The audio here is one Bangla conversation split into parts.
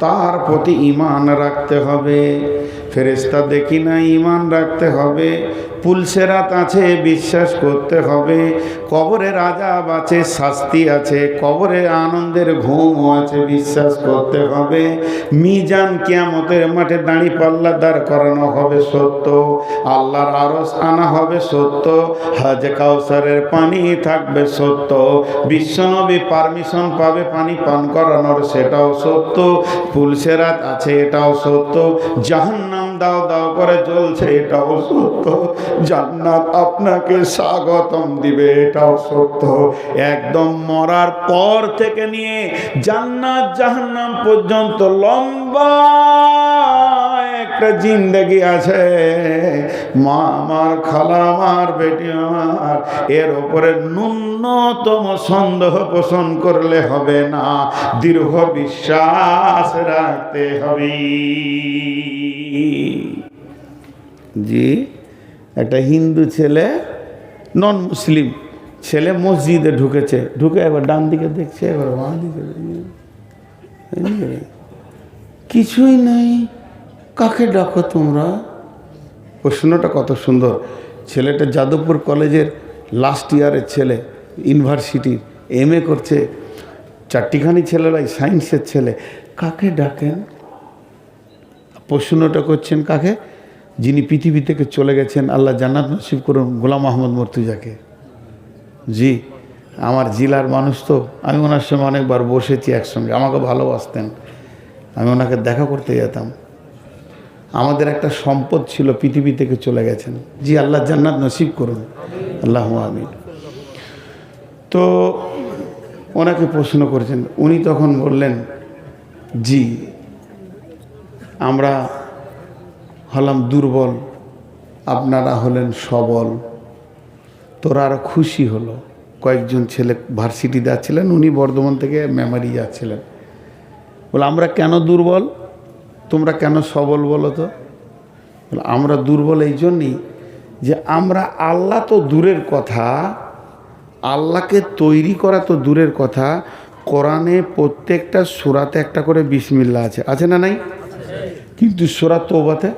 তার প্রতি ইমান রাখতে হবে। ফেরেস্তা দেখি না ইমান রাখতে হবে। পুলসেরাত আছে, বিশ্বাস করতে হবে। কবরে আজাব আছে, শাস্তি আছে। কবরে আনন্দের ঘুম আছে, বিশ্বাস করতে হবে। মিজান কিয়ামতের মাঠে দাঁড়ি পাল্লা দাঁড় করানো হবে সত্য। আল্লাহর আরস আনা হবে সত্য। হাজ কাউসারের পানি থাকবে সত্য। বিশ্বনবী পারমিশন পাবে, পানি পান করানোর, সেটাও সত্য। পুলসেরাত আছে, এটাও সত্য। জাহান্নাম দাও দাও করে চলছে এটাও সত্য। জান্নাত আপনাকে স্বাগতম দিবে, এটাও সত্য। একদম মরার পর থেকে নিয়ে জান্নাত জাহান্নাম পর্যন্ত লম্বা একটা জিন্দগি আছে। মা আমার, খালা আমার, বেটি আমার, এর ওপরে ন্যূনতম সন্দেহ পোষণ করলে হবে না, দীর্ঘ বিশ্বাস রাখতে হবে জি? একটা হিন্দু ছেলে নন মুসলিম ছেলে মসজিদে ঢুকেছে, ঢুকে একবার ডান দিকে দেখছে, একবার বাঁ দিকে কিছুই নাই। কাকে ডাকো তোমরা? প্রশ্নটা কত সুন্দর। ছেলেটা যাদবপুর কলেজের লাস্ট ইয়ারের ছেলে ইউনিভার্সিটির এম এ করছে। চারটিখানি ছেলেরাই সায়েন্সের ছেলে। কাকে ডাকেন? প্রশ্নটা করছেন কাকে? যিনি পৃথিবী থেকে চলে গেছেন, আল্লাহ জান্নাত নসিব করুন গোলাম আহমদ মর্তুজাকে। জি, আমার জেলার মানুষ তো, আমি ওনার সঙ্গে অনেকবার বসেছি একসঙ্গে, আমাকে ভালোবাসতেন। আমি ওনাকে দেখা করতে যেতাম। আমাদের একটা সম্পদ ছিল পৃথিবী থেকে চলে গেছেন। জি, আল্লাহ জান্নাত নসিব করুন। আল্লাহ আমিন। তো ওনাকে প্রশ্ন করেছেন, উনি তখন বললেন, জি, আমরা হলাম দুর্বল, আপনারা হলেন সবল। তোরা আরও খুশি হলো। কয়েকজন ছেলে ভার্সিটি যাচ্ছিলেন, উনি বর্ধমান থেকে মেমারি যাচ্ছিলেন। বলে, আমরা কেন দুর্বল? তোমরা কেন সবল বলো তো? আমরা দুর্বল এই জন্যই যে আমরা আল্লাহ তো দূরের কথা, আল্লাহকে তৈরি করা তো দূরের কথা। কোরআনে প্রত্যেকটা সুরাতে একটা করে বিসমিল্লা আছে। আছে না নাই? কিন্তু সুরাত তৌবাতে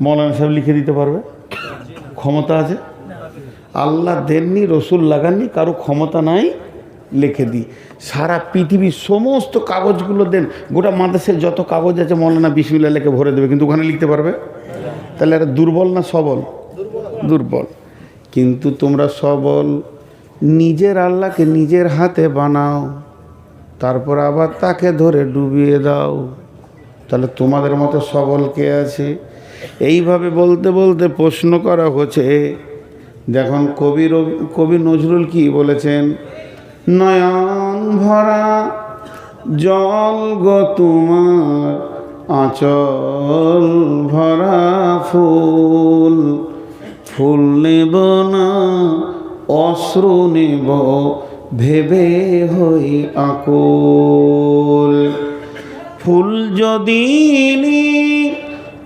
মৌলানা সাহেব লিখে দিতে পারবে? ক্ষমতা আছে? আল্লাহ দেননি, রসুল লাগাননি, কারও ক্ষমতা নাই, লিখে দিই সারা পৃথিবীর সমস্ত কাগজগুলো দেন। গোটা মাদেশের যত কাগজ আছে, মৌলানা বিসমিল্লা লেখে ভরে দেবে, কিন্তু ওখানে লিখতে পারবে? তাহলে এটা দুর্বল না সবল? দুর্বল। কিন্তু তোমরা সবল, নিজের আল্লাহকে নিজের হাতে বানাও, তারপর আবার তাকে ধরে ডুবিয়ে দাও। তাহলে তোমাদের মতো সবল কে আছে? এইভাবে বলতে বলতে প্রশ্ন করা হচ্ছে, দেখুন কবি কবি নজরুল কি বলেছেন? নয়ন ভরা জল গো তোমার, আঁচল ভরা ফুল ফুল নেব না, অশ্রু নেব, ভেবে হই আকুল। ফুল যদি নি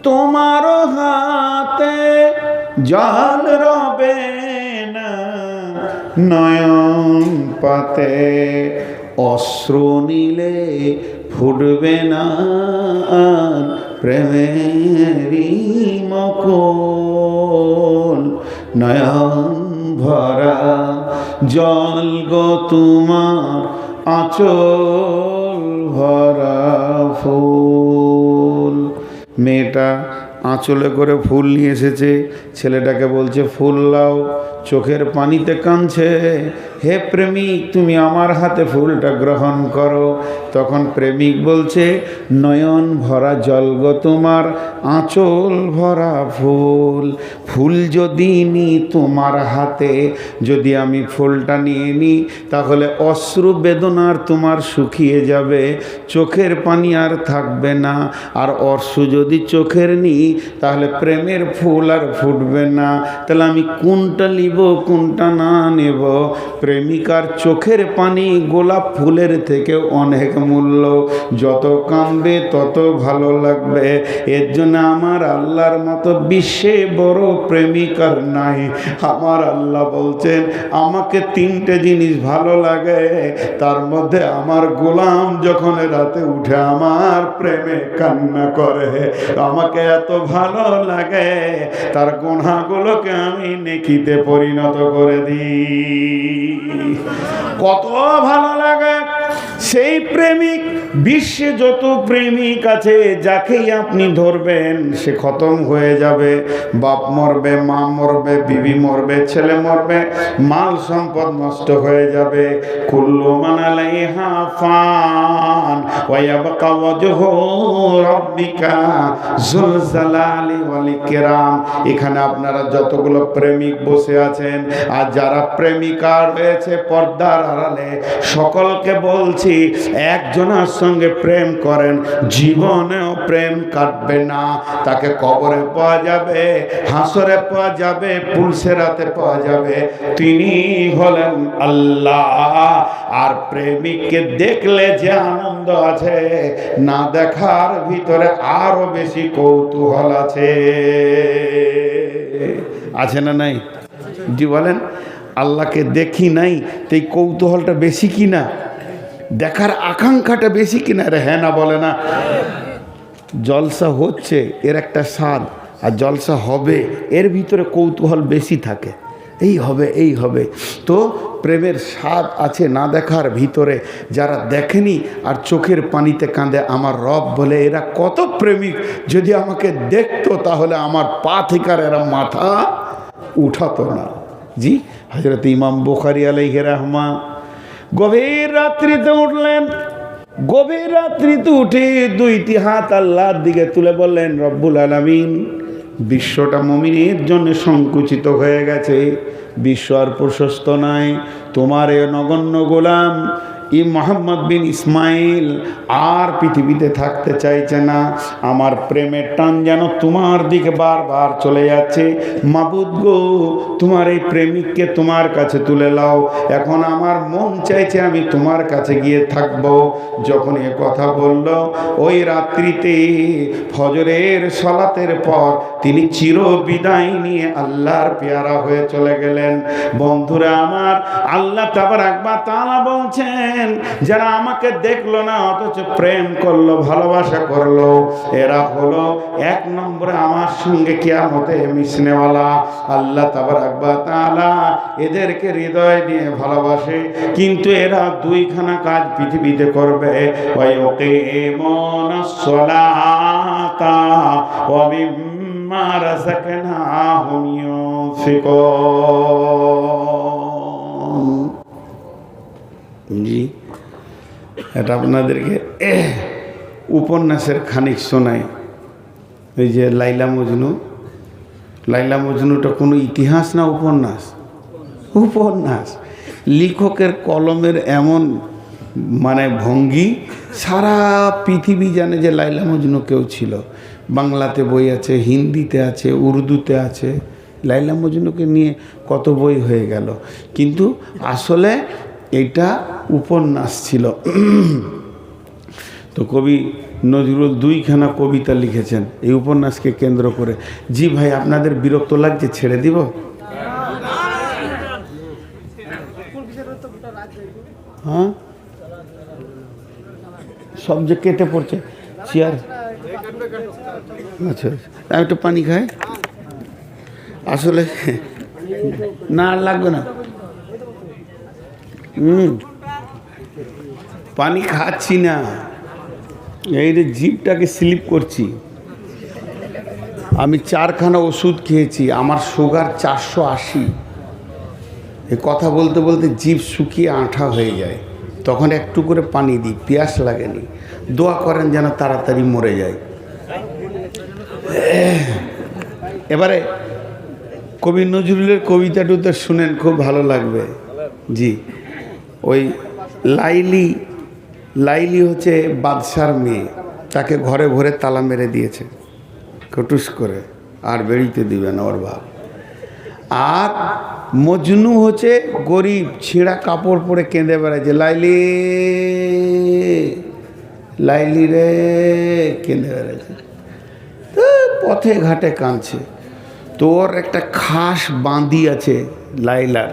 তোমার হাতে জল রবে নয়ন পাতে অশ্রু নিলে ফুটবে না, আর প্রেমেরই মকল নয়ন ভরা জল গো তোমার আঁচল ভরা ফুল। মেয়েটা আঁচলে করে ফুল নিয়ে এসেছে ছেলেটাকে বলছে ফুল লাও চোখের পানিতে কাঁদছে, হে প্রেমিক, তুমি আমার হাতে ফুলটা গ্রহণ করো। তখন প্রেমিক বলছে, নয়ন ভরা জল গো তোমার, আঁচল ভরা ফুল। ফুল যদি নি তোমার হাতে, যদি আমি ফুলটা নিয়ে নিই তাহলে অশ্রু বেদনার তোমার শুকিয়ে যাবে, চোখের পানি আর থাকবে না। আর অশ্রু যদি চোখের নিই তাহলে প্রেমের ফুল আর ফুটবে না। তাহলে আমি কোনটা নিব কোনটা না নেব? প্রেমিকার চোখের পানি গোলাপ ফুলের থেকে অনেক মূল্য। যত কামবে তত ভালো লাগবে। এর জন্য আমার আল্লাহর মতো বিশ্বে বড় প্রেমিকার নাই। আমার আল্লাহ বলছেন, আমাকে তিনটে জিনিস ভালো লাগে। তার মধ্যে আমার গোলাম যখন রাতে উঠে আমার প্রেমে কান্না করে, আমাকে এত ভালো লাগে। তার গোনাগুলোকে আমি নেকিতে পরিণত করে দিই। কত ভালো লাগে সেই প্রেমিক, বিশ্বে যত প্রেমিক আছে, যাকেই আপনি ধরবেন, সে খতম হয়ে যাবে। বাপ মরবে, মা মরবে, বিবি মরবে, ছেলে মরবে, মাল সম্পদ নষ্ট হয়ে যাবে। কুল্লু মানালাইহা ফান, ওয়ায়াবকা ওয়াজহু রাব্বিকা যুল জালালি ওয়াল ইকরাম। এখানে আপনারা যতগুলো প্রেমিক বসে আছেন, আর যারা প্রেমিকা রয়েছে পর্দার আড়ালে, সকলকে বলছি, একজনের সঙ্গে প্রেম করেন, জীবনেও প্রেম কাটবে না। তাকে কবরে পাওয়া যাবে, হাসরে পাওয়া যাবে পুলসেরাতে পাওয়া যাবে। তিনি হলেন আল্লাহ। আর প্রেমিককে দেখলে যে আনন্দ আছে, না দেখার ভিতরে আরও বেশি কৌতূহল আছে। আছে না নাই? জি বলেন, আল্লাহকে দেখি নাই, তো এই কৌতূহলটা বেশি কি না দেখার আকাঙ্ক্ষাটা বেশি কিনা? রে হ্যাঁ না, বলে না। জলসা হচ্ছে, এর একটা স্বাদ, আর জলসা হবে, এর ভিতরে কৌতূহল বেশি থাকে। এই হবে এই হবে। তো প্রেমের স্বাদ আছে না দেখার ভিতরে, যারা দেখেনি আর চোখের পানিতে কাঁদে, আমার রব বলে, এরা কত প্রেমিক। যদি আমাকে দেখতো, তাহলে আমার পা থেকে এরা মাথা উঠাতো না। জি হজরত ইমাম বুখারি আলাইহ রহমা গভীর রাত্রিতে উঠলেন। গভীর রাত্রিতে উঠে দুইটি হাত আল্লাহর দিকে তুলে বললেন, রব্বুল আলমিন, বিশ্বটা মমিনের জন্য সংকুচিত হয়ে গেছে। বিশ্ব আর প্রশস্ত নাই। তোমার এ নগণ্য গোলাম ই মোহাম্মদ বিন ইসমাইল আর পৃথিবীতে থাকতে চাইছে না। আমার প্রেমের টান যেন তোমার দিকে বারবার চলে যাচ্ছে। মাবুদ গো, তোমার এই প্রেমিককে তোমার কাছে তুলে লাও। এখন আমার মন চাইছে আমি তোমার কাছে গিয়ে থাকব। যখন এ কথা বলল, ওই রাত্রিতে ফজরের সলাতের পর তিনি চির বিদায় নিয়ে আল্লাহর পেয়ারা হয়ে চলে গেলেন। বন্ধুরা আমার, আল্লাহ তাবার একবার তালা বলছেন যারা আমাকে দেখলো না অথচ প্রেম করলো ভালোবাসা করলো এরা হলো এক নম্বরে আমার সঙ্গে কেয়ামতে মিশনেওয়ালা আল্লাহ তাবার একবার তালা এদেরকে হৃদয় দিয়ে ভালোবাসে কিন্তু এরা দুইখানা কাজ পৃথিবীতে করবে ওই ওকে মন সলাতা ومما رزقناهم ينفقون জি এটা আপনাদেরকে উপন্যাসের খানিক শোনাই। ওই যে লাইলা মজনু। লাইলা মজনুটা কোনো ইতিহাস না উপন্যাস? উপন্যাস। লেখকের কলমের এমন মানে ভঙ্গি, সারা পৃথিবী জানে যে লাইলা মজনু কেউ ছিল। বাংলাতে বই আছে, হিন্দিতে আছে, উর্দুতে আছে। লাইলা মজনুকে নিয়ে কত বই হয়ে গেল। কিন্তু আসলে এটা উপন্যাস ছিল। তো কবি নজরুল দুইখানা কবিতা লিখেছেন। এই উপন্যাসকে কেন্দ্র করে। জি ভাই, আপনাদের বিরক্ত লাগছে? ছেড়ে দিব? হ্যাঁ? সব যে কেটে পড়ছে। চেয়ার। আচ্ছা আচ্ছা। একটু পানি খাই আসলে না লাগবে না। হুম। পানি খাচ্ছি না। এই যে জিভটাকে স্লিপ করছি। আমি চারখানা ওষুধ খেয়েছি, আমার সুগার চারশো আশি। এই কথা বলতে বলতে জিভ শুকিয়ে আঠা হয়ে যায়। তখন একটু করে পানি দিই, পিয়াস লাগেনি। দোয়া করেন যেন তাড়াতাড়ি মরে যায়। এবারে কবি নজরুলের কবিতা টুতে শুনেন, খুব ভালো লাগবে। জি। ওই লাইলি লাইলি হচ্ছে বাদশার মেয়ে। তাকে ঘরে ভরে তালা মেরে দিয়েছে। কটুস করে, আর বেরিতে দিবে না ওর বাপ। আর মজনু হচ্ছে গরিব, ছিঁড়া কাপড় পরে কেঁদে বেড়াচ্ছে লাইলি লাইলি রে, কেঁদে বেড়াচ্ছে তো পথে ঘাটে কাঁদছে। তোর একটা খাস বাঁদি আছে লাইলার।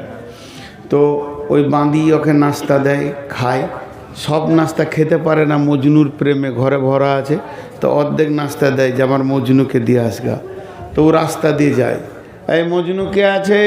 তো ওই বাঁধি ওকে নাস্তা দেয়, খায়। সব নাস্তা খেতে পারে না, মজনুর প্রেমে ঘরে ভরা আছে। তো অর্ধেক নাস্তা দেয় যে আমার মজনুকে দিয়ে আসগা। তো ও রাস্তা দিয়ে যায়। এই মজনুকে আছে?